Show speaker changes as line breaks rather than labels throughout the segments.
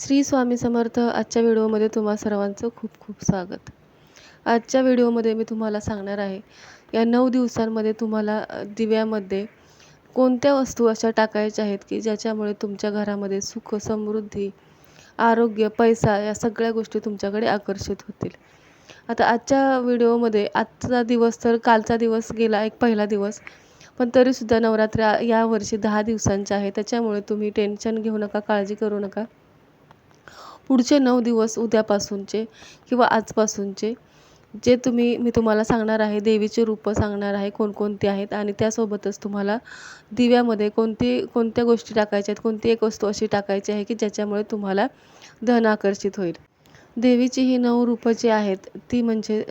श्री स्वामी समर्थ आजच्या व्हिडिओमध्ये तुम्हा सर्वांचं खूप खूप स्वागत. आजच्या व्हिडिओमध्ये मी तुम्हाला सांगणार आहे या नऊ दिवसांमध्ये तुम्हाला दिव्यामध्ये कोणत्या वस्तू अशा टाकायच्या आहेत की ज्याच्यामुळे तुमच्या घरामध्ये सुख समृद्धी आरोग्य पैसा या सगळ्या गोष्टी तुमच्याकडे आकर्षित होतील. आता आजच्या व्हिडिओमध्ये आजचा दिवस तर कालचा दिवस गेला एक पहिला दिवस पण तरीसुद्धा नवरात्र यावर्षी दहा दिवसांच्या आहे त्याच्यामुळे तुम्ही टेन्शन घेऊ नका काळजी करू नका. पुढचे नऊ दिवस उद्यापासूनचे किंवा आजपासूनचे जे तुम्ही मी तुम्हाला सांगणार आहे देवीचे रूपं सांगणार आहे कोणकोणती आहेत आणि त्यासोबतच तुम्हाला दिव्यामध्ये कोणती कोणत्या गोष्टी टाकायच्या आहेत कोणती एक वस्तू अशी टाकायची आहे की ज्याच्यामुळे तुम्हाला धन आकर्षित होईल. देवीची ही नऊ रूपं जी आहेत ती म्हणजे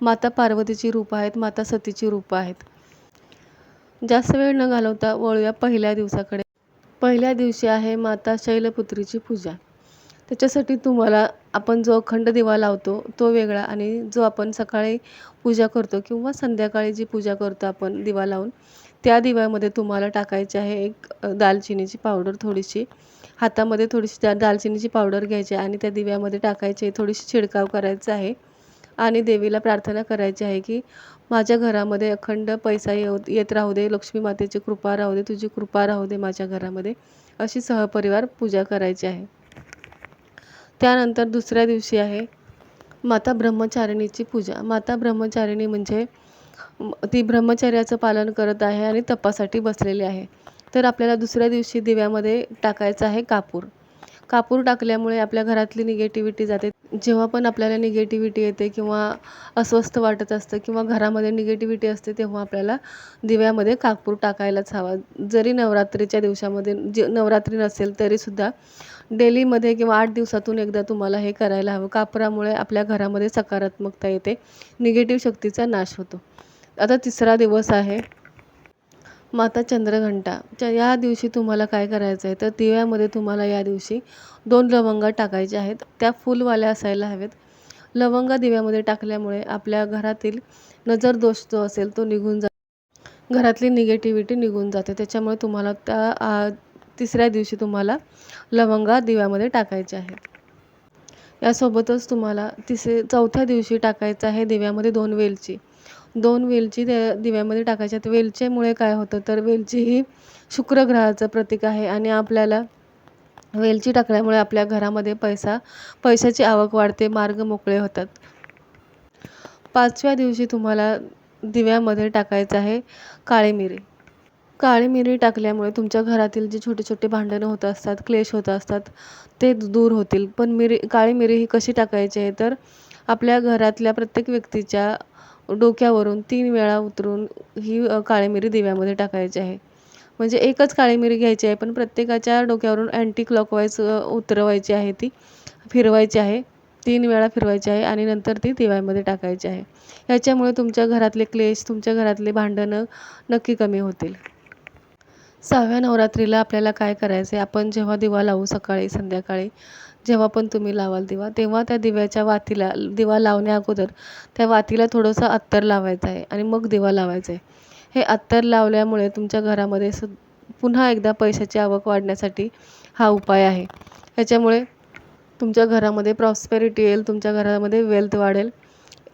माता पार्वतीची रूपं आहेत माता सतीची रूपं आहेत. जास्त वेळ न घालवता वळूया पहिल्या दिवसाकडे. पहिल्या दिवशी आहे माता शैलपुत्रीची पूजा. त्याच्यासाठी तुम्हाला आपण जो अखंड दिवा लावतो तो वेगळा आणि जो आपण सकाळी पूजा करतो किंवा संध्याकाळी जी पूजा करतो आपण दिवा लावून त्या दिव्यामध्ये तुम्हाला टाकायची आहे एक दालचिनीची पावडर थोडीशी. हातामध्ये थोडीशी त्या दालचिनीची पावडर घ्यायची आहे आणि त्या दिव्यामध्ये टाकायची आहे थोडीशी छिडकाव करायचा आहे. आणि देवीला प्रार्थना करायची आहे की माझ्या घरामध्ये अखंड पैसा येऊ येत राहू दे लक्ष्मी मातेची कृपा राहू दे तुझी कृपा राहू दे माझ्या घरामध्ये. अशी सहपरिवार पूजा करायची आहे. त्यानंतर दुसऱ्या दिवशी आहे माता ब्रह्मचारिणीची पूजा. माता ब्रह्मचारिणी म्हणजे ती ब्रह्मचर्याचं पालन करत आहे आणि तपासाठी बसलेली आहे. तर आपल्याला दुसऱ्या दिवशी दिव्यामध्ये टाकायचं आहे कापूर. कापूर टाकल्यामुळे आपल्या घरातली निगेटिव्हिटी जाते. जेव्हा पण आपल्याला निगेटिव्हिटी येते किंवा अस्वस्थ वाटत असतं किंवा घरामध्ये निगेटिव्हिटी असते तेव्हा आपल्याला दिव्यामध्ये कापूर टाकायलाच हवा. जरी नवरात्रीच्या दिवसामध्ये जे नवरात्री नसेल तरीसुद्धा डेलीमध्ये किंवा आठ दिवसातून एकदा तुम्हाला हे करायला हवं. कापरामुळे आपल्या घरामध्ये सकारात्मकता येते. निगेटिव्ह शक्तीचा नाश होतो. आता तिसरा दिवस आहे. माता चंद्रघंटा च्या या दिवशी तुम्हाला काय करायचं आहे तर दिव्यामध्ये तुम्हाला या दिवशी दोन लवंगा टाकायच्या आहेत. त्या फुलवाल्या असायला हवेत. लवंगा दिव्यामध्ये टाकल्यामुळे आपल्या घरातील नजर दोष जो असेल तो निघून जा घरातली निगेटिव्हिटी निघून जाते. त्याच्यामुळे तुम्हाला त्या तिसऱ्या दिवशी तुम्हाला लवंगा दिव्यामध्ये टाकायचे आहेत. यासोबतच तुम्हाला तिसरे चौथ्या दिवशी टाकायचं आहे दिव्यामध्ये दोन वेलची. दोन वेलची त्या दिव्यामध्ये टाकायच्या वेलचेमुळे काय होतं तर वेलची ही शुक्रग्रहाचं प्रतीक आहे आणि आपल्याला वेलची टाकल्यामुळे आपल्या घरामध्ये पैसा पैशाची आवक वाढते मार्ग मोकळे होतात. पाचव्या दिवशी तुम्हाला दिव्यामध्ये टाकायचं आहे काळी मिरी काळी मिरी टाकल्यामुळे तुमच्या घरातील जे छोटे छोटे भांडणं होत असतात क्लेश होत असतात ते दूर होतील. पण मिरी काळी मिरी ही कशी टाकायची आहे तर आपल्या घरातल्या प्रत्येक व्यक्तीच्या डोक्यावरून तीन वेळा उतरून ही अ, काळी मिरी दिव्यामध्ये टाकायची आहे. म्हणजे एकच काळी मिरी घ्यायची आहे पण प्रत्येकाच्या डोक्यावरून अँटी क्लॉकवाईज उतरवायची आहे ती फिरवायची आहे. तीन वेळा फिरवायची आहे आणि नंतर ती दिव्यामध्ये टाकायची आहे. याच्यामुळे तुमच्या घरातले क्लेश तुमच्या घरातले भांडणं नक्की कमी होतील. सहाव्या नवरात्रीला आपल्याला काय करायचं आहे आपण जेव्हा दिवा लावू सकाळी संध्याकाळी जेव्हा पण तुम्ही लावाल दिवा तेव्हा त्या दिव्याच्या वातीला दिवा लावण्या अगोदर त्या वातीला थोडंसं अत्तर लावायचं आहे आणि मग दिवा लावायचा आहे. हे अत्तर लावल्यामुळे तुमच्या घरामध्ये स पुन्हा एकदा पैशाची आवक वाढण्यासाठी हा उपाय आहे. ह्याच्यामुळे तुमच्या घरामध्ये प्रॉस्पेरिटी येईल तुमच्या घरामध्ये वेल्थ वाढेल.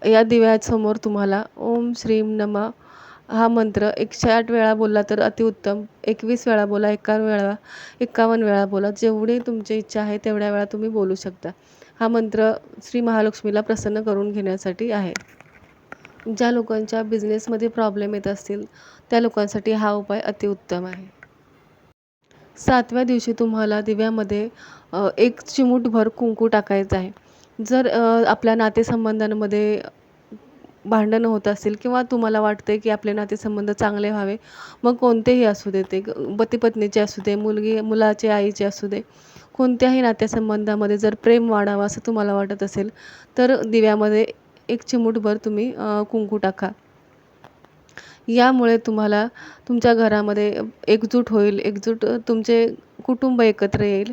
या दिव्यासमोर तुम्हाला ओम श्रीम नमा हा मंत्र एकशे आठ वेळा बोलला तर अतिउत्तम. एकवीस वेळा बोला एकावन्न वेळा एकावन्न वेळा बोला. जेवढी तुमची इच्छा आहे तेवढ्या वेळा तुम्ही बोलू शकता. हा मंत्र श्री महालक्ष्मीला प्रसन्न करून घेण्यासाठी आहे. ज्या लोकांच्या बिझनेसमध्ये प्रॉब्लेम येत असतील त्या लोकांसाठी हा उपाय अतिउत्तम आहे. सातव्या दिवशी तुम्हाला दिव्यामध्ये एक चिमूटभर कुंकू टाकायचं आहे. जर आपल्या नातेसंबंधांमध्ये भांडणं होत असतील किंवा तुम्हाला वाटते की आपले नातेसंबंध चांगले व्हावे मग कोणतेही असू दे ते पती पत्नीचे असू दे मुलगी मुलाचे आईचे असू दे कोणत्याही नातेसंबंधामध्ये जर प्रेम वाढावं असं तुम्हाला वाटत असेल तर दिव्यामध्ये एक चिमूटभर तुम्ही कुंकू टाका. यामुळे तुम्हाला तुमच्या घरामध्ये एकजूट होईल एकजूट तुमचे कुटुंब एकत्र येईल.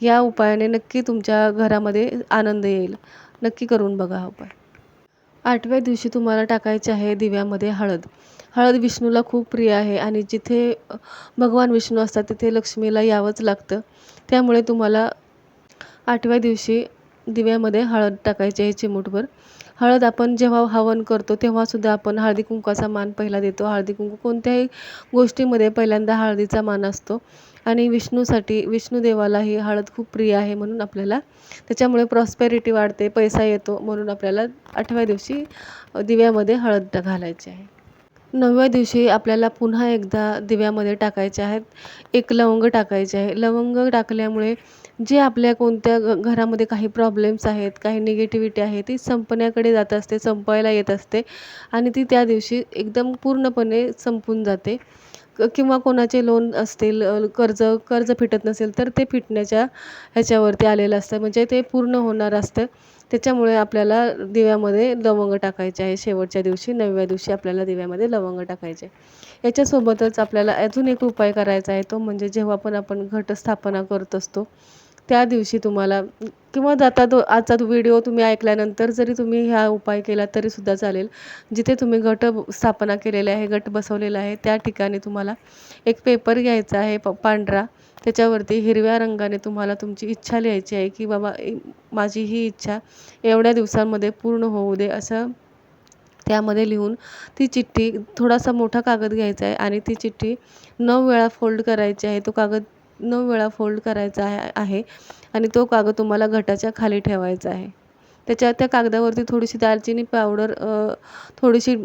या उपायाने नक्की तुमच्या घरामध्ये आनंद येईल. नक्की करून बघा हा उपाय. आठव्या दिवशी तुम्हाला टाकायचे आहे दिव्यामध्ये हळद. हळद विष्णूला खूप प्रिय आहे आणि जिथे भगवान विष्णू असतात तिथे लक्ष्मीला यावंच लागतं. त्यामुळे तुम्हाला आठव्या दिवशी दिव्यामध्ये हळद टाकायची आहे चिमूटभर. हळद आपण जेव्हा हवन करतो तेव्हासुद्धा आपण हळदी कुंकवाचा मान पहिला देतो. हळदी कुंकू कोणत्याही गोष्टीमध्ये पहिल्यांदा हळदीचा मान असतो. आणि विष्णूसाठी विष्णूदेवाला ही हळद खूप प्रिय आहे म्हणून आपल्याला त्याच्यामुळे प्रॉस्पेरिटी वाढते पैसा येतो म्हणून आपल्याला आठव्या दिवशी दिव्यामध्ये हळद घालायची आहे. नवव्या दिवशी आपल्याला पुन्हा एकदा दिव्यामध्ये टाकायचे आहेत. एक लवंग टाकायचे आहे. लवंग टाकल्यामुळे जे आपल्या कोणत्या घ घरामध्ये काही प्रॉब्लेम्स आहेत काही निगेटिव्हिटी आहे ती संपण्याकडे जात असते संपायला येत असते आणि ती त्या दिवशी एकदम पूर्णपणे संपून जाते. किंवा कोणाचे लोन असतील कर्ज कर्ज फिटत नसेल तर ते फिटण्याच्या ह्याच्यावरती आलेलं असतं. म्हणजे ते पूर्ण होणार असतं. त्याच्यामुळे आपल्याला दिव्यामध्ये लवंग टाकायचे आहे. शेवटच्या दिवशी नवव्या दिवशी आपल्याला दिव्यामध्ये लवंग टाकायचे. याच्यासोबतच आपल्याला अजून एक उपाय करायचा आहे तो म्हणजे जेव्हा पण आपण घटस्थापना करत असतो त्या दिवशी तुम्हाला किंवा जाता तो आजचा व्हिडिओ तुम्ही ऐकल्यानंतर जरी तुम्ही ह्या उपाय केला तरीसुद्धा चालेल. जिथे तुम्ही गट स्थापना केलेले आहे गट बसवलेला आहे त्या ठिकाणी तुम्हाला एक पेपर घ्यायचा आहे प पांढरा. त्याच्यावरती हिरव्या रंगाने तुम्हाला तुमची इच्छा लिहायची आहे की बाबा माझी ही इच्छा एवढ्या दिवसांमध्ये पूर्ण होऊ दे असं त्यामध्ये लिहून ती चिठ्ठी थोडासा मोठा कागद घ्यायचा आहे आणि ती चिठ्ठी नऊ वेळा फोल्ड करायची आहे. तो कागद नऊ वेळा फोल्ड करायचा आहे आणि तो कागद तुम्हाला घटाच्या खाली ठेवायचा आहे. त्याच्या त्या कागदावरती थोडीशी दालचिनी पावडर थोडीशी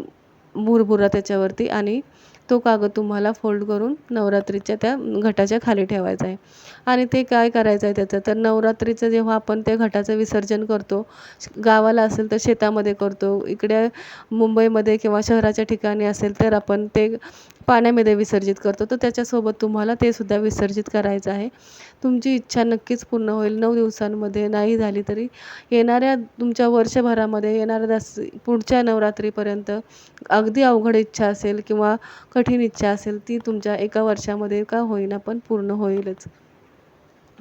भुरभुरा त्याच्यावरती आणि तो कागद तुम्हाला फोल्ड करून नवरात्रीच्या त्या घटाच्या खाली ठेवायचा आहे. आणि ते काय करायचं आहे त्याचं? तर नवरात्रीचं जेव्हा आपण त्या घटाचं विसर्जन करतो गावाला असेल तर शेतामध्ये करतो इकडे मुंबईमध्ये किंवा शहराच्या ठिकाणी असेल तर आपण ते पाण्यामध्ये विसर्जित करतो. तर त्याच्यासोबत तुम्हाला ते सुद्धा विसर्जित करायचं आहे. तुमची इच्छा नक्कीच पूर्ण होईल. नऊ दिवसांमध्ये नाही झाली तरी येणाऱ्या तुमच्या वर्षभरामध्ये येणाऱ्या दस पुढच्या नवरात्रीपर्यंत अगदी अवघड इच्छा असेल किंवा कठीण इच्छा असेल ती तुमच्या एका वर्षामध्ये का होईना पण पूर्ण होईलच.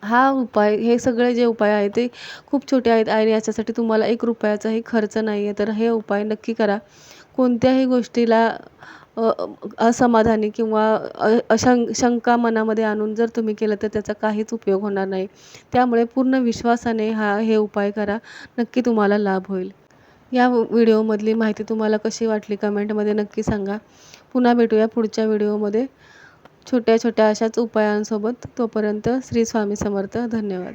हा उपाय हे सगळे जे उपाय आहेत ते खूप छोटे आहेत आणि याच्यासाठी तुम्हाला एक रुपयाचाही खर्च नाही आहे तर हे उपाय नक्की करा. कोणत्याही गोष्टीला असमाधानी किंवा अशं शंका मनामध्ये आणून जर तुम्ही केलं तर त्याचा काहीच उपयोग होणार नाही. त्यामुळे पूर्ण विश्वासाने हा हे उपाय करा. नक्की तुम्हाला लाभ होईल. या व्हिडिओमधली माहिती तुम्हाला कशी वाटली कमेंटमध्ये नक्की सांगा. पुन्हा भेटूया पुढच्या व्हिडिओमध्ये. छोट्या छोट्या अशाच उपायांसोबत तोपर्यंत श्री स्वामी समर्थ. धन्यवाद.